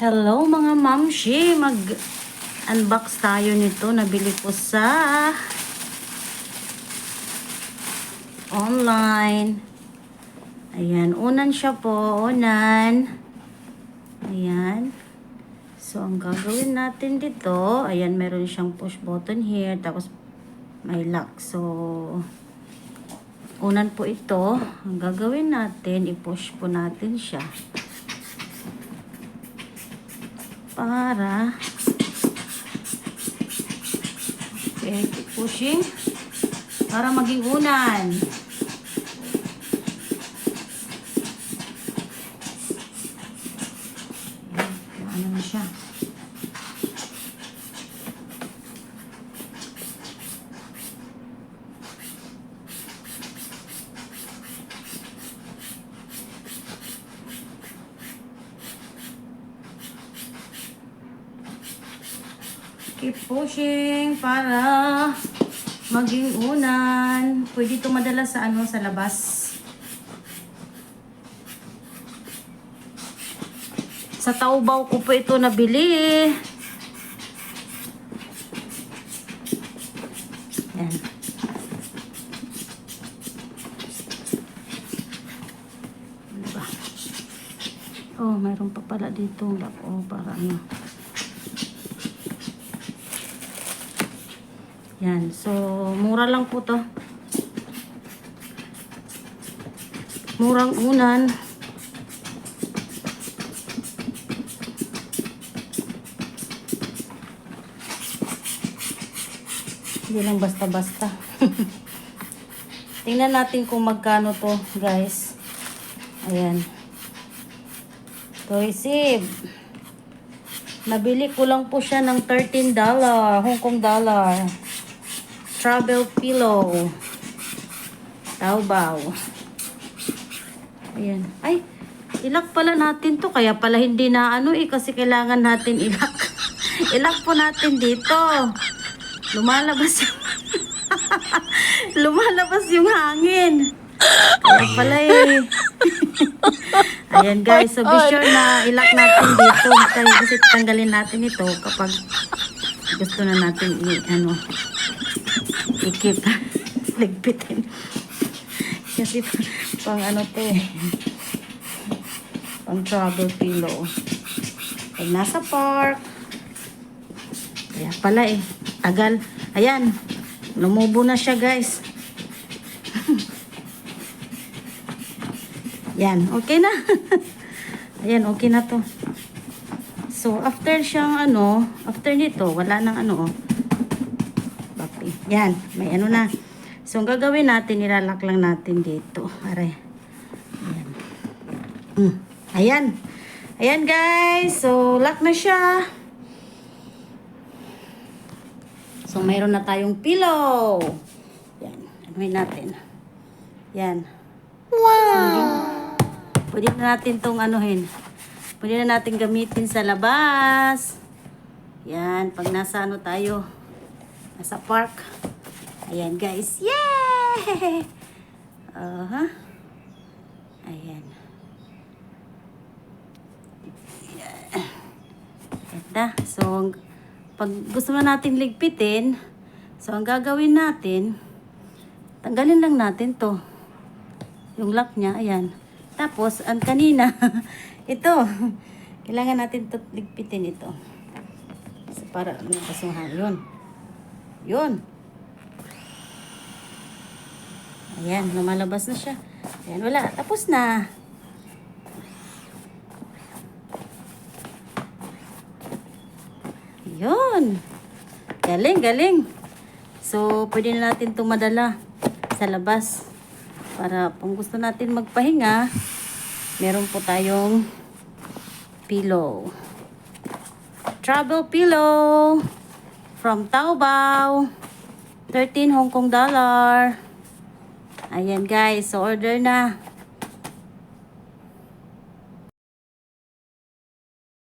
Hello mga mamshi! Mag-unbox tayo nito. Nabili ko sa online. Ayan. Unan siya po. Unan. Ayan. So, ang gagawin natin dito, ayan, meron siyang push button here. Tapos, may lock. So, unan po ito. Ang gagawin natin, i-push po natin siya. Para okay, keep pushing para maging unan. Ano na siya Keep pushing para maging unan. Pwede ito madala sa ano sa labas. Sa Taobao ko po ito nabili. Yan. Ano ba? Oh, mayroon pa pala dito. Oh, para ano. Yan. So, mura lang po to. Murang unan. Hindi lang basta-basta. Tingnan natin kung magkano to, guys. Ayan. To receive. Nabili ko lang po siya ng $13 Hong Kong dollar. Travel pillow. Taobao. Ayan. Ay, ilak pala natin to. Kaya pala hindi na ano eh. Kasi kailangan natin ilak. ilak po natin dito. Lumalabas yung... Lumalabas yung hangin. Kaya pala eh. Ayan guys. So be sure na ilak natin dito. Kasi tanggalin natin ito kapag gusto na natin i ano ikip ligpitin. Kasi pang ano to eh. Pang travel pillow. Pag nasa park. Kaya pala eh. Tagal. Ayan. Lumubo na siya guys. Yan. Okay na. Ayan okay na to. So after siyang ano after nito wala nang ano oh. Yan, may ano na. So, ang gagawin natin, nilalak lang natin dito. Aray. Ayan. Mm. Ayan. Ayan, guys. So, lock na siya. So, mayroon na tayong pillow. Yan. Anuhin natin. Yan. Wow! Pwede na natin tong anuhin. Pwede na natin gamitin sa labas. Yan. Pag nasa ano tayo, nasa park. Ayan guys. Yay! Uh-huh. Ayan. Ayan. Ganda. So, pag gusto na natin ligpitin, so ang gagawin natin, tanggalin lang natin to. Yung lock niya, ayan. Tapos, ang kanina, ito, kailangan natin to ligpitin ito. So, para kasuhan yun. Yun. Ayan, lumalabas na siya. Ayan, wala. Tapos na. Yun. Galing, galing. So, pwede na natin itong madala sa labas. Para kung gusto natin magpahinga, meron po tayong pillow. Travel pillow from Taobao. 13 Hong Kong dollar. Ayan guys, so order na.